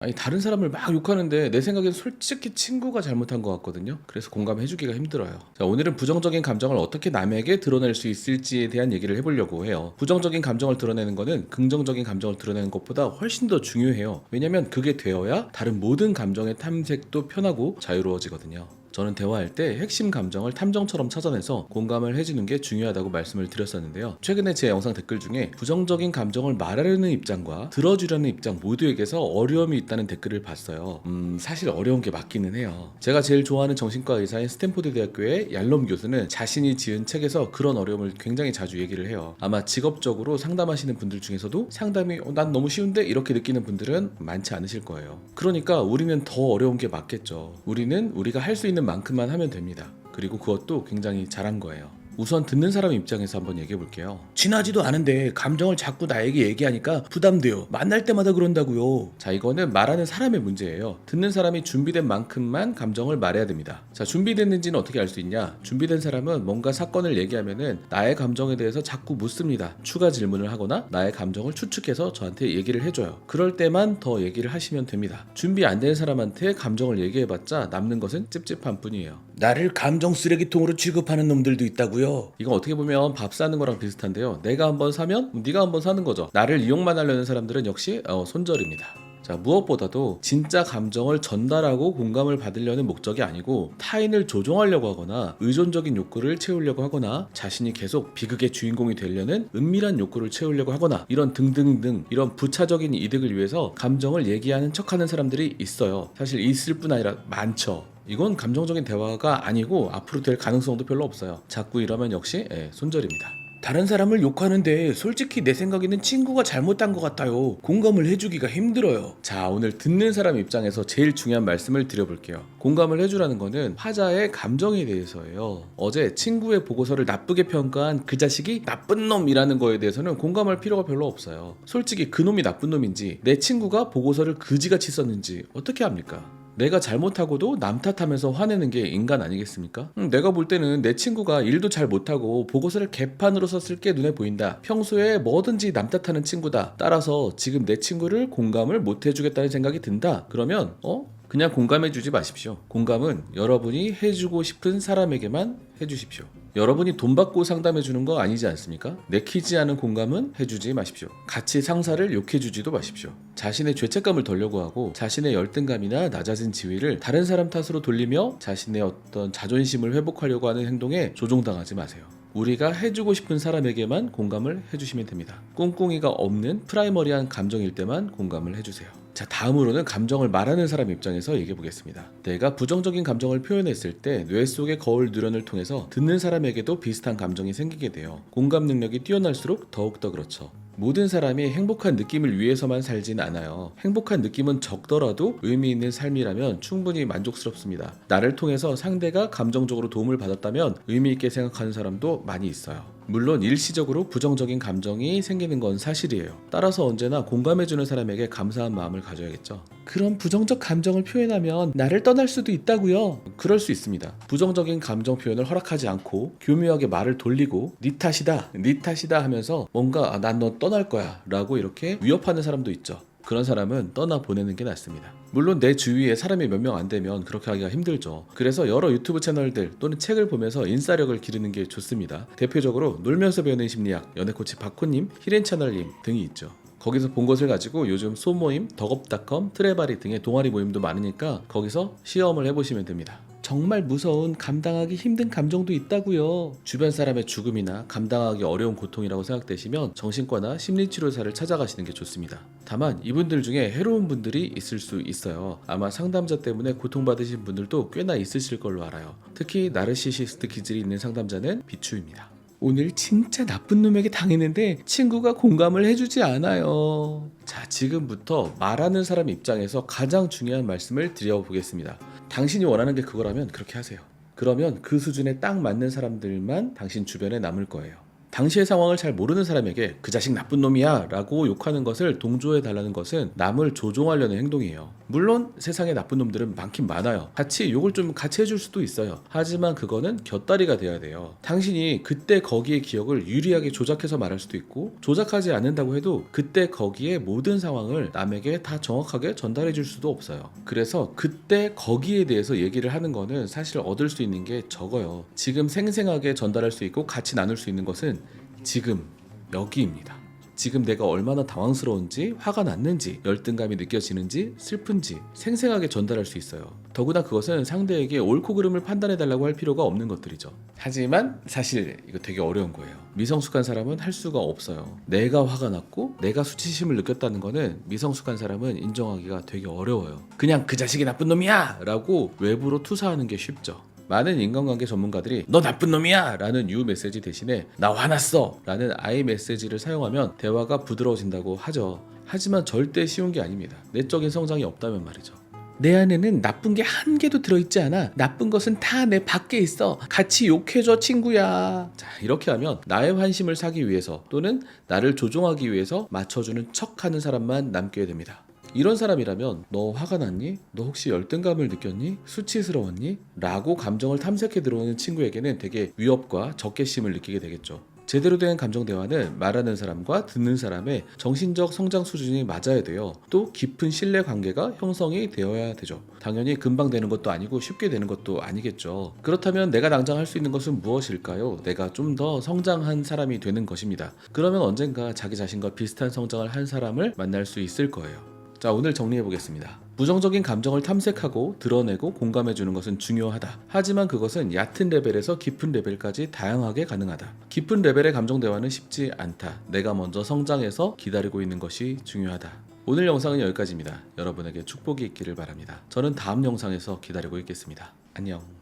아니 다른 사람을 막 욕하는데 내 생각엔 솔직히 친구가 잘못한 것 같거든요. 그래서 공감해 주기가 힘들어요. 자 오늘은 부정적인 감정을 어떻게 남에게 드러낼 수 있을지에 대한 얘기를 해보려고 해요. 부정적인 감정을 드러내는 거는 긍정적인 감정을 드러내는 것보다 훨씬 더 중요해요. 왜냐면 그게 되어야 다른 모든 감정의 탐색도 편하고 자유로워지거든요. 저는 대화할 때 핵심 감정을 탐정처럼 찾아내서 공감을 해주는 게 중요하다고 말씀을 드렸었는데요. 최근에 제 영상 댓글 중에 부정적인 감정을 말하려는 입장과 들어주려는 입장 모두에게서 어려움이 있다는 댓글을 봤어요. 음, 사실 어려운 게 맞기는 해요. 제가 제일 좋아하는 정신과 의사인 스탠포드 대학교의 얄롬 교수는 자신이 지은 책에서 그런 어려움을 굉장히 자주 얘기를 해요. 아마 직업적으로 상담하시는 분들 중에서도 상담이 어, 난 너무 쉬운데 이렇게 느끼는 분들은 많지 않으실 거예요. 그러니까 우리는 더 어려운 게 맞겠죠. 우리는 우리가 할 수 있는 만큼만 하면 됩니다. 그리고 그것도 굉장히 잘한 거예요. 우선 듣는 사람 입장에서 한번 얘기해 볼게요. 친하지도 않은데 감정을 자꾸 나에게 얘기하니까 부담돼요. 만날 때마다 그런다고요. 자, 이거는 말하는 사람의 문제예요. 듣는 사람이 준비된 만큼만 감정을 말해야 됩니다. 자, 준비됐는지는 어떻게 알 수 있냐? 준비된 사람은 뭔가 사건을 얘기하면은 나의 감정에 대해서 자꾸 묻습니다. 추가 질문을 하거나 나의 감정을 추측해서 저한테 얘기를 해줘요. 그럴 때만 더 얘기를 하시면 됩니다. 준비 안 된 사람한테 감정을 얘기해봤자 남는 것은 찝찝한 뿐이에요. 나를 감정 쓰레기통으로 취급하는 놈들도 있다고요. 이건 어떻게 보면 밥 사는 거랑 비슷한데요. 내가 한번 사면 네가 한번 사는 거죠. 나를 이용만 하려는 사람들은 역시 어, 손절입니다. 자, 무엇보다도 진짜 감정을 전달하고 공감을 받으려는 목적이 아니고 타인을 조종하려고 하거나 의존적인 욕구를 채우려고 하거나 자신이 계속 비극의 주인공이 되려는 은밀한 욕구를 채우려고 하거나 이런 등등등 이런 부차적인 이득을 위해서 감정을 얘기하는 척하는 사람들이 있어요. 사실 있을 뿐 아니라 많죠. 이건 감정적인 대화가 아니고 앞으로 될 가능성도 별로 없어요. 자꾸 이러면 역시 예, 손절입니다. 다른 사람을 욕하는데 솔직히 내 생각에는 친구가 잘못한 것 같아요. 공감을 해주기가 힘들어요. 자, 오늘 듣는 사람 입장에서 제일 중요한 말씀을 드려볼게요. 공감을 해주라는 거는 화자의 감정에 대해서예요. 어제 친구의 보고서를 나쁘게 평가한 그 자식이 나쁜 놈이라는 거에 대해서는 공감할 필요가 별로 없어요. 솔직히 그 놈이 나쁜 놈인지 내 친구가 보고서를 그지같이 썼는지 어떻게 합니까? 내가 잘못하고도 남 탓하면서 화내는 게 인간 아니겠습니까? 음, 내가 볼 때는 내 친구가 일도 잘 못하고 보고서를 개판으로 썼을 게 눈에 보인다. 평소에 뭐든지 남 탓하는 친구다. 따라서 지금 내 친구를 공감을 못 해주겠다는 생각이 든다. 그러면 어? 그냥 공감해주지 마십시오. 공감은 여러분이 해주고 싶은 사람에게만 해주십시오. 여러분이 돈 받고 상담해 주는 거 아니지 않습니까? 내키지 않은 공감은 해주지 마십시오. 같이 상사를 욕해 주지도 마십시오. 자신의 죄책감을 덜려고 하고 자신의 열등감이나 낮아진 지위를 다른 사람 탓으로 돌리며 자신의 어떤 자존심을 회복하려고 하는 행동에 조종당하지 마세요. 우리가 해주고 싶은 사람에게만 공감을 해주시면 됩니다. 꿍꿍이가 없는 프라이머리한 감정일 때만 공감을 해주세요. 자, 다음으로는 감정을 말하는 사람 입장에서 얘기해 보겠습니다. 내가 부정적인 감정을 표현했을 때 뇌 속의 거울 누런을 통해서 듣는 사람에게도 비슷한 감정이 생기게 돼요. 공감 능력이 뛰어날수록 더욱더 그렇죠. 모든 사람이 행복한 느낌을 위해서만 살진 않아요. 행복한 느낌은 적더라도 의미 있는 삶이라면 충분히 만족스럽습니다. 나를 통해서 상대가 감정적으로 도움을 받았다면 의미 있게 생각하는 사람도 많이 있어요. 물론 일시적으로 부정적인 감정이 생기는 건 사실이에요. 따라서 언제나 공감해주는 사람에게 감사한 마음을 가져야겠죠. 그럼 부정적 감정을 표현하면 나를 떠날 수도 있다고요? 그럴 수 있습니다. 부정적인 감정 표현을 허락하지 않고 교묘하게 말을 돌리고 네 탓이다, 네 탓이다 하면서 뭔가 아, 난너 떠날 거야 라고 이렇게 위협하는 사람도 있죠. 그런 사람은 떠나 보내는 게 낫습니다. 물론 내 주위에 사람이 몇 명 안 되면 그렇게 하기가 힘들죠. 그래서 여러 유튜브 채널들 또는 책을 보면서 인싸력을 기르는 게 좋습니다. 대표적으로 놀면서 배우는 심리학, 연애코치 박호님, 히렌 채널님 등이 있죠. 거기서 본 것을 가지고 요즘 소모임, 덕업닷컴, 트레바리 등의 동아리 모임도 많으니까 거기서 시험을 해보시면 됩니다. 정말 무서운 감당하기 힘든 감정도 있다고요. 주변 사람의 죽음이나 감당하기 어려운 고통이라고 생각되시면 정신과나 심리치료사를 찾아가시는 게 좋습니다. 다만 이분들 중에 해로운 분들이 있을 수 있어요. 아마 상담자 때문에 고통받으신 분들도 꽤나 있으실 걸로 알아요. 특히 나르시시스트 기질이 있는 상담자는 비추입니다. 오늘 진짜 나쁜 놈에게 당했는데 친구가 공감을 해주지 않아요. 자, 지금부터 말하는 사람 입장에서 가장 중요한 말씀을 드려보겠습니다. 당신이 원하는 게 그거라면 그렇게 하세요. 그러면 그 수준에 딱 맞는 사람들만 당신 주변에 남을 거예요. 당시의 상황을 잘 모르는 사람에게 그 자식 나쁜 놈이야 라고 욕하는 것을 동조해 달라는 것은 남을 조종하려는 행동이에요. 물론 세상에 나쁜 놈들은 많긴 많아요. 같이 욕을 좀 같이 해줄 수도 있어요. 하지만 그거는 곁다리가 돼야 돼요. 당신이 그때 거기의 기억을 유리하게 조작해서 말할 수도 있고 조작하지 않는다고 해도 그때 거기에 모든 상황을 남에게 다 정확하게 전달해 줄 수도 없어요. 그래서 그때 거기에 대해서 얘기를 하는 거는 사실 얻을 수 있는 게 적어요. 지금 생생하게 전달할 수 있고 같이 나눌 수 있는 것은 지금 여기입니다. 지금 내가 얼마나 당황스러운지, 화가 났는지, 열등감이 느껴지는지, 슬픈지 생생하게 전달할 수 있어요. 더구나 그것은 상대에게 옳고 그름을 판단해 달라고 할 필요가 없는 것들이죠. 하지만 사실 이거 되게 어려운 거예요. 미성숙한 사람은 할 수가 없어요. 내가 화가 났고 내가 수치심을 느꼈다는 거는 미성숙한 사람은 인정하기가 되게 어려워요. 그냥 그 자식이 나쁜 놈이야! 라고 외부로 투사하는 게 쉽죠. 많은 인간관계 전문가들이 너 나쁜 놈이야 라는 유 메시지 대신에 나 화났어 라는 아이 메시지를 사용하면 대화가 부드러워진다고 하죠. 하지만 절대 쉬운 게 아닙니다. 내적인 성장이 없다면 말이죠. 내 안에는 나쁜 게 한 개도 들어있지 않아. 나쁜 것은 다 내 밖에 있어. 같이 욕해줘, 친구야. 자, 이렇게 하면 나의 환심을 사기 위해서 또는 나를 조종하기 위해서 맞춰주는 척 하는 사람만 남게 됩니다. 이런 사람이라면 너 화가 났니? 너 혹시 열등감을 느꼈니? 수치스러웠니? 라고 감정을 탐색해 들어오는 친구에게는 되게 위협과 적개심을 느끼게 되겠죠. 제대로 된 감정 대화는 말하는 사람과 듣는 사람의 정신적 성장 수준이 맞아야 돼요. 또 깊은 신뢰 관계가 형성이 되어야 되죠. 당연히 금방 되는 것도 아니고 쉽게 되는 것도 아니겠죠. 그렇다면 내가 당장 할 수 있는 것은 무엇일까요? 내가 좀 더 성장한 사람이 되는 것입니다. 그러면 언젠가 자기 자신과 비슷한 성장을 한 사람을 만날 수 있을 거예요. 자, 오늘 정리해 보겠습니다. 부정적인 감정을 탐색하고 드러내고 공감해 주는 것은 중요하다. 하지만 그것은 얕은 레벨에서 깊은 레벨까지 다양하게 가능하다. 깊은 레벨의 감정 대화는 쉽지 않다. 내가 먼저 성장해서 기다리고 있는 것이 중요하다. 오늘 영상은 여기까지입니다. 여러분에게 축복이 있기를 바랍니다. 저는 다음 영상에서 기다리고 있겠습니다. 안녕.